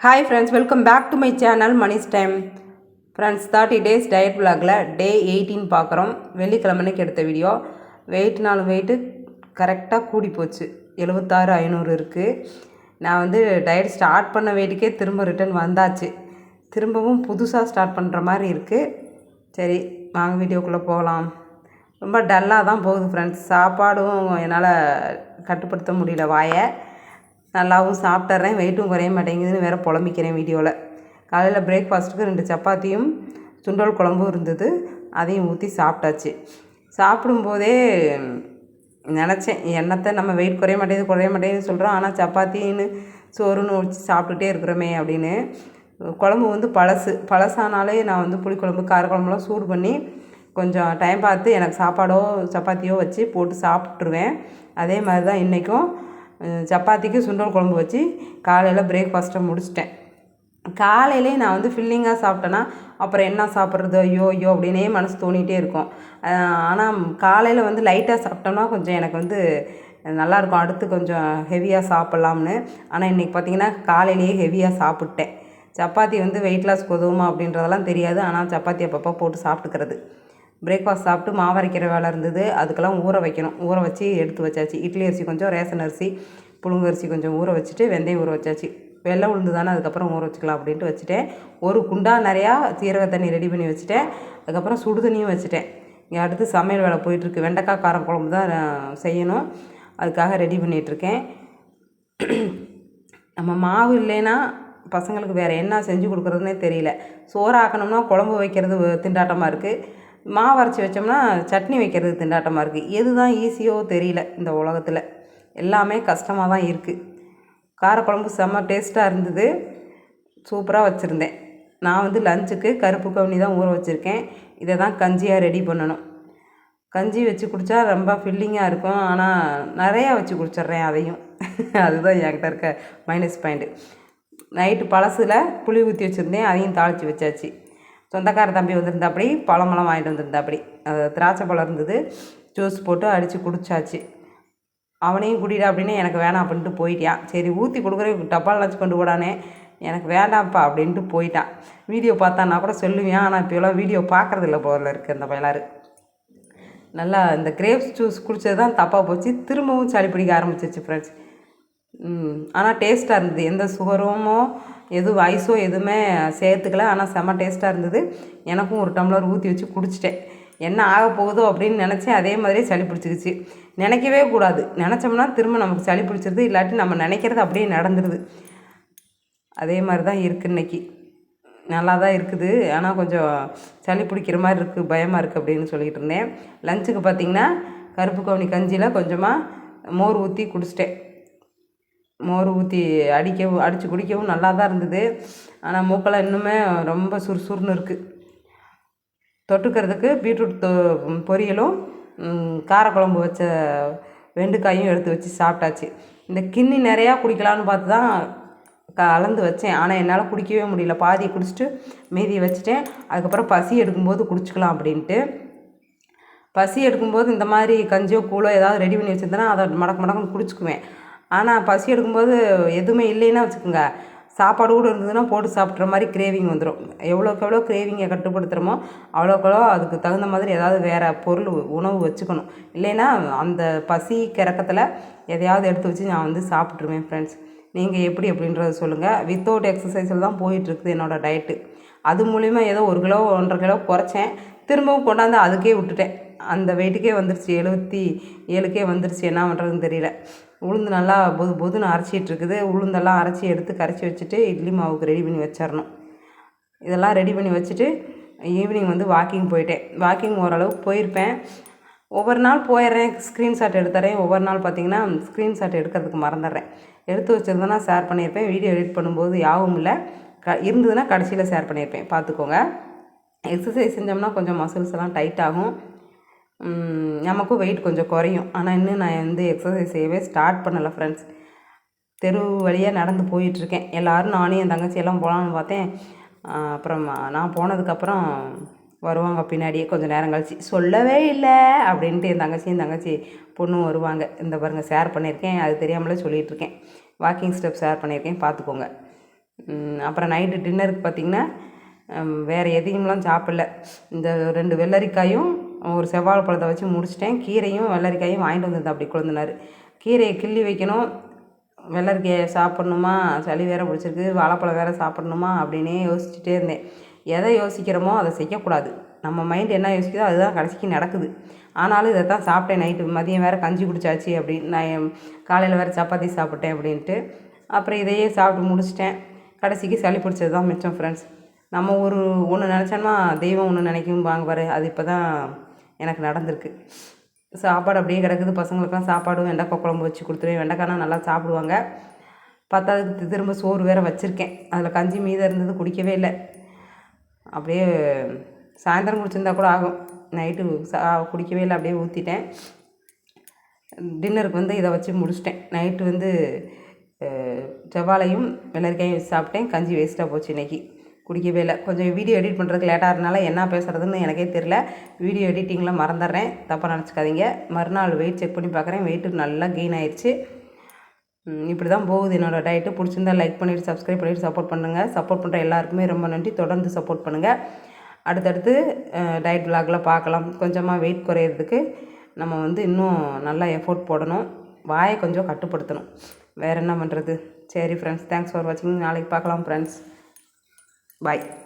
Hi friends welcome back to my channel Mani's time friends thirty days diet vlogல day eighteen பார்க்குறோம். வெள்ளிக்கிழமைக்கு எடுத்த video wait நாலு weight கரெக்டாக கூடி போச்சு. எழுபத்தாறு ஐநூறு இருக்குது நான் வந்து டயட் ஸ்டார்ட் பண்ண வெயிட்டுக்கே திரும்ப ரிட்டர்ன் வந்தாச்சு. திரும்பவும் புதுசாக ஸ்டார்ட் பண்ணுற மாதிரி இருக்குது சரி வாங்க வீடியோக்குள்ளே போகலாம். ரொம்ப டல்லாக தான் போகுது ஃப்ரெண்ட்ஸ் சாப்பாடும் என்னால் கட்டுப்படுத்த முடியல வாயை. நல்லாவும் சாப்பிட்றேன் வெயிட்டும் குறைய மாட்டேங்குதுன்னு வேறு புலம்பிக்கிறேன் வீடியோவில் காலையில் பிரேக்ஃபாஸ்ட்டுக்கு ரெண்டு சப்பாத்தியும் சுண்டல் குழம்பும் இருந்தது. அதையும் ஊற்றி சாப்பிட்டாச்சு. சாப்பிடும்போதே நினச்சேன் எண்ணத்தை நம்ம வெயிட் குறைய மாட்டேங்குது குறைய மாட்டேங்குதுன்னு சொல்கிறோம் ஆனால் சப்பாத்தின்னு சோறுன்னு வச்சு சாப்பிட்டுட்டே இருக்கிறோமே அப்படின்னு. குழம்பு வந்து பழசு. பழசானாலே நான் வந்து புளிக்குழம்பு காரக்குழம்புலாம் சூடு பண்ணி கொஞ்சம் டைம் பார்த்து எனக்கு சாப்பாடோ சப்பாத்தியோ வச்சு போட்டு சாப்பிட்ருவேன் அதே மாதிரி தான் இன்றைக்கும் சப்பாத்திக்கு சுண்டல் குழம்பு வச்சு காலையில் பிரேக்ஃபாஸ்ட்டை முடிச்சிட்டேன். காலையிலே நான் வந்து ஃபில்லிங்காக சாப்பிட்டேன்னா அப்புறம் என்ன சாப்பிட்றது? ஐயோ ஐயோ அப்படின்னே மனசு தோணிகிட்டே இருக்கும். ஆனால் காலையில் வந்து லைட்டாக சாப்பிட்டோம்னா கொஞ்சம் எனக்கு வந்து நல்லாயிருக்கும் அடுத்து கொஞ்சம் ஹெவியாக சாப்பிட்லாம்னு. ஆனால் இன்றைக்கி பார்த்தீங்கன்னா காலையிலேயே ஹெவியாக சாப்பிட்டேன். சப்பாத்தி வந்து வெயிட் லாஸ் உதவுமா அப்படின்றதெல்லாம் தெரியாது. ஆனால் சப்பாத்தி அப்பப்போ போட்டு சாப்பிட்டுக்கிறது. பிரேக்ஃபாஸ்ட் சாப்பிட்டு மாவரைக்கிற வேலை இருந்தது. அதுக்கெல்லாம் ஊற வைக்கணும். ஊற வச்சு எடுத்து வச்சாச்சு. இட்லி அரிசி கொஞ்சம் ரேஷன் அரிசி புழுங்கு அரிசி கொஞ்சம் ஊற வச்சுட்டு வெந்தயம் ஊற வச்சாச்சு. வெள்ளை உளுந்து தானே அதுக்கப்புறம் ஊற வச்சுக்கலாம் அப்படின்ட்டு வச்சுட்டேன். ஒரு குண்டா நிறையா சீரக தண்ணி ரெடி பண்ணி வச்சுட்டேன். அதுக்கப்புறம் சுடு தண்ணியும் வச்சுட்டேன். இங்கே அடுத்து சமையல் வேலை போயிட்டுருக்கு. வெண்டைக்காய் காரம் குழம்பு தான் செய்யணும். அதுக்காக ரெடி பண்ணிகிட்ருக்கேன் நம்ம மாவு இல்லைன்னா பசங்களுக்கு வேறு என்ன செஞ்சு கொடுக்குறதுனே தெரியல. சோறு ஆக்கணும்னா குழம்பு வைக்கிறது திண்டாட்டமாக இருக்குது மாவு அரைச்சி வச்சோம்னா சட்னி வைக்கிறது திண்டாட்டமாக இருக்குது எது தான் ஈஸியோ தெரியல இந்த உலகத்தில். எல்லாமே கஷ்டமாக தான் இருக்குது காரக்குழம்பு செம்ம டேஸ்ட்டாக இருந்தது. சூப்பராக வச்சுருந்தேன். நான் வந்து லஞ்சுக்கு கருப்பு கவுனி தான் ஊற வச்சுருக்கேன். இதை தான் கஞ்சியாக ரெடி பண்ணணும். கஞ்சி வச்சு குடித்தா ரொம்ப ஃபில்லிங்காக இருக்கும். ஆனால் நிறையா வச்சு குடிச்சிட்றேன் அதையும். அதுதான் என்கிட்ட இருக்க மைனஸ் பாயிண்ட்டு நைட்டு பழசில் புளி ஊற்றி வச்சுருந்தேன். அதையும் தாளித்து வச்சாச்சு. சொந்தக்கார தம்பி வந்திருந்தாப்படி பழமெல்லாம் வாங்கிட்டு வந்திருந்தாப்படி. அது திராட்சை பழம் இருந்தது. ஜூஸ் போட்டு அடித்து குடித்தாச்சு அவனையும் குடிடா அப்படின்னு எனக்கு வேணாம் அப்படின்ட்டு போயிட்டான் சரி ஊற்றி கொடுக்குறேன். டப்பால் வச்சு கொண்டு போடானே. எனக்கு வேண்டாம்ப்பா அப்படின்ட்டு போயிட்டான். வீடியோ பார்த்தான்னா கூட சொல்லுவேன். ஆனால் இப்போலாம் வீடியோ பார்க்குறதில்ல போல இருக்குது அந்த பயலாரு நல்லா இந்த கிரேப்ஸ் ஜூஸ் குடித்தது தான் தப்பாக போச்சு. திரும்பவும் சளி பிடிக்க ஆரம்பிச்சிச்சு ஃப்ரெண்ட்ஸ் ஆனால் டேஸ்ட்டாக இருந்தது. எந்த சுகருமோ எதுவும் ஐஸோ எதுவுமே சேர்த்துக்கல. ஆனால் செம்ம டேஸ்ட்டாக இருந்தது. எனக்கும் ஒரு டம்ளர் ஊற்றி வச்சு குடிச்சிட்டேன். என்ன ஆக போகுதோ அப்படின்னு நினச்சேன். அதே மாதிரியே சளி பிடிச்சிக்கிச்சு. நினைக்கவே கூடாது. நினச்சோம்னா திரும்ப நமக்கு சளி பிடிச்சிருது. இல்லாட்டி நம்ம நினைக்கிறது அப்படியே நடந்துருது. அதே மாதிரி தான் இருக்குது இன்னைக்கு. நல்லா தான் இருக்குது. ஆனால் கொஞ்சம் சளி பிடிக்கிற மாதிரி இருக்குது பயமாக இருக்குது அப்படின்னு சொல்லிகிட்டு இருந்தேன். லஞ்சுக்கு பார்த்தீங்கன்னா கருப்பு கவுனி கஞ்சியில் கொஞ்சமாக மோர் ஊற்றி குடிச்சிட்டேன். மோர் ஊற்றி அடிக்கவும் அடித்து குடிக்கவும் நல்லா தான் இருந்தது. ஆனால் மூக்கெல்லாம் இன்னுமே ரொம்ப சுறுசுறுன்னு இருக்குது தொட்டுக்கிறதுக்கு பீட்ரூட் தொ பொரியலும் காரக்குழம்பு வச்ச வெண்டைக்காயும் எடுத்து வச்சு சாப்பிட்டாச்சு. இந்த கிண்ணி நிறையா குடிக்கலான்னு பார்த்து தான் கலந்து வச்சேன். ஆனால் என்னால் குடிக்கவே முடியல. பாதியை குடிச்சிட்டு மீதியை வச்சுட்டேன். அதுக்கப்புறம் பசி எடுக்கும்போது குடிச்சிக்கலாம் அப்படின்ட்டு. பசி எடுக்கும்போது இந்த மாதிரி கஞ்சியோ கூழோ ஏதாவது ரெடி பண்ணி வச்சுருந்தேன்னா அதை மடக்கு மடக்குன்னு குடிச்சுக்குவேன். ஆனால் பசி எடுக்கும்போது எதுவுமே இல்லைன்னா வச்சுக்கோங்க. சாப்பாடு கூட இருந்ததுன்னா போட்டு சாப்பிட்ற மாதிரி கிரேவிங் வந்துடும் எவ்வளோக்கு எவ்வளோ கிரேவிங்கை கட்டுப்படுத்துகிறோமோ அவ்வளோக்கு எவ்வளோ அதுக்கு தகுந்த மாதிரி ஏதாவது வேறு பொருள் உணவு வச்சுக்கணும். இல்லைன்னா அந்த பசி கிறக்கத்தில் எதையாவது எடுத்து வச்சு நான் வந்து சாப்பிட்ருவேன் ஃப்ரெண்ட்ஸ் நீங்கள் எப்படி அப்படின்றத சொல்லுங்கள் வித்தவுட் எக்ஸசைஸில் தான் போயிட்டுருக்குது என்னோடய டயட்டு அது மூலிமா ஏதோ ஒரு கிலோ ஒன்றரை கிலோ குறைச்சேன். திரும்பவும் கொண்டாந்து அதுக்கே விட்டுட்டேன். அந்த வெயிட்டுக்கே வந்துருச்சு. எழுபத்தி ஏழுக்கே வந்துருச்சு. என்ன பண்ணுறதுன்னு தெரியல. உளுந்து நல்லா பொது பொதுன்னு அரைச்சிட்டு இருக்குது உளுந்தெல்லாம் அரைச்சி எடுத்து கரைச்சி வச்சுட்டு இட்லி மாவுக்கு ரெடி பண்ணி வச்சிடணும் இதெல்லாம் ரெடி பண்ணி வச்சுட்டு ஈவினிங் வந்து வாக்கிங் போயிட்டேன். வாக்கிங் ஓரளவுக்கு போயிருப்பேன். ஒவ்வொரு நாள் போயிடுறேன். ஸ்க்ரீன்ஷாட் எடுத்துறேன். ஒவ்வொரு நாள் பார்த்தீங்கன்னா ஸ்க்ரீன்ஷாட் எடுக்கிறதுக்கு மறந்துடுறேன். எடுத்து வச்சுருந்தேன்னா ஷேர் பண்ணியிருப்பேன். வீடியோ எடிட் பண்ணும்போது யாவும் இல்லை. க இருந்ததுன்னா கடைசியில் ஷேர் பண்ணியிருப்பேன். பார்த்துக்கோங்க. எக்ஸசைஸ் செஞ்சோம்னா கொஞ்சம் மசில்ஸ் எல்லாம் டைட் ஆகும். நமக்கும் வெயிட் கொஞ்சம் குறையும். ஆனால் இன்னும் நான் வந்து எக்ஸசைஸ் செய்யவே ஸ்டார்ட் பண்ணலை ஃப்ரெண்ட்ஸ் தெரு வழியாக நடந்து போயிட்டுருக்கேன். எல்லோரும் நானும் என் தங்கச்சி எல்லாம் போகலான்னு பார்த்தேன். அப்புறம் நான் போனதுக்கப்புறம் வருவாங்க பின்னாடியே கொஞ்சம் நேரம் கழிச்சு. சொல்லவே இல்லை அப்படின்ட்டு என் தங்கச்சி என் தங்கச்சி பொண்ணும் வருவாங்க. இந்த பாருங்கள் ஷேர் பண்ணியிருக்கேன். அது தெரியாமலே சொல்லிகிட்ருக்கேன் வாக்கிங் ஸ்டெப் ஷேர் பண்ணியிருக்கேன். பார்த்துக்கோங்க. அப்புறம் நைட்டு டின்னருக்கு பார்த்திங்கன்னா வேறு எதையும்லாம் சாப்பிடல. இந்த ரெண்டு வெள்ளரிக்காயும் ஒரு செவ்வாழை பழத்தை வச்சு முடிச்சிட்டேன். கீரையும் வெள்ளரிக்காயும் வாங்கிட்டு வந்தது அப்படி கொழுந்தினார். கீரையை கிள்ளி வைக்கணும். வெள்ளரிக்காயை சாப்பிட்ணுமா? சளி வேறு பிடிச்சிருக்கு. வாழைப்பழம் வேறு சாப்பிட்ணுமா? அப்படின்னே யோசிச்சுட்டே இருந்தேன். எதை யோசிக்கிறோமோ அதை செய்யக்கூடாது. நம்ம மைண்ட் என்ன யோசிக்குதோ அதுதான் கடைசிக்கு நடக்குது. ஆனாலும் இதை தான் சாப்பிட்டேன் நைட்டு மதியம் வேறு கஞ்சி குடிச்சாச்சு அப்படின்னு நான் காலையில் வேறு சப்பாத்தி சாப்பிட்டேன் அப்படின்ட்டு. அப்புறம் இதையே சாப்பிட்டு முடிச்சிட்டேன். கடைசிக்கு சளி பிடிச்சது தான் மிச்சம் ஃப்ரெண்ட்ஸ் நம்ம ஒரு ஒன்று நினச்சோன்னா தெய்வம் ஒன்று நினைக்கும். வாங்க பாரு. அது இப்போ தான் எனக்கு நடந்திருக்கு. சாப்பாடு அப்படியே கிடக்குது. பசங்களுக்கெல்லாம் சாப்பாடும் வெண்டைக்காய் குழம்பு வச்சு கொடுத்துருவேன். வெண்டைக்காய்னா நல்லா சாப்பிடுவாங்க. பத்தாவதுக்கு திரும்ப சோறு வேறு வச்சுருக்கேன். அதில் கஞ்சி மீதம் இருந்தது குடிக்கவே இல்லை. அப்படியே சாயந்தரம் குடிச்சிருந்தா கூட ஆகும். நைட்டு சா குடிக்கவே இல்லை. அப்படியே ஊற்றிட்டேன் டின்னருக்கு வந்து இதை வச்சு முடிச்சிட்டேன். நைட்டு வந்து செவ்வாழையும் வெள்ளரிக்காயும் வச்சு சாப்பிட்டேன். கஞ்சி வேஸ்ட்டாக போச்சு இன்றைக்கி குடிக்கவே இல்லை. கொஞ்சம் வீடியோ எடிட் பண்ணுறதுக்கு லேட்டாக இருந்தனால என்ன பேசுகிறதுன்னு எனக்கே தெரில வீடியோ எடிட்டிங்கில் மறந்துடுறேன். தப்பாக நினச்சிக்காதீங்க. மறுநாள் வெயிட் செக் பண்ணி பார்க்குறேன் வெயிட்டு நல்லா கெயின் ஆயிடுச்சு இப்படி தான் போகுது என்னோடய டயட்டு பிடிச்சிருந்தா லைக் பண்ணிவிட்டு சப்ஸ்கிரைப் பண்ணிவிட்டு சப்போர்ட் பண்ணுங்கள் சப்போர்ட் பண்ணுற எல்லாருக்குமே ரொம்ப நன்றி. தொடர்ந்து சப்போர்ட் பண்ணுங்கள் அடுத்தடுத்து டயட் விலாகில் பார்க்கலாம் கொஞ்சமாக வெயிட் குறையிறதுக்கு நம்ம வந்து இன்னும் நல்லா எஃபோர்ட் போடணும். வாயை கொஞ்சம் கட்டுப்படுத்தணும். வேறு என்ன பண்ணுறது சரி ஃப்ரெண்ட்ஸ் தேங்க்ஸ் ஃபார் வாட்சிங் நாளைக்கு பார்க்கலாம் ஃப்ரெண்ட்ஸ் Bye.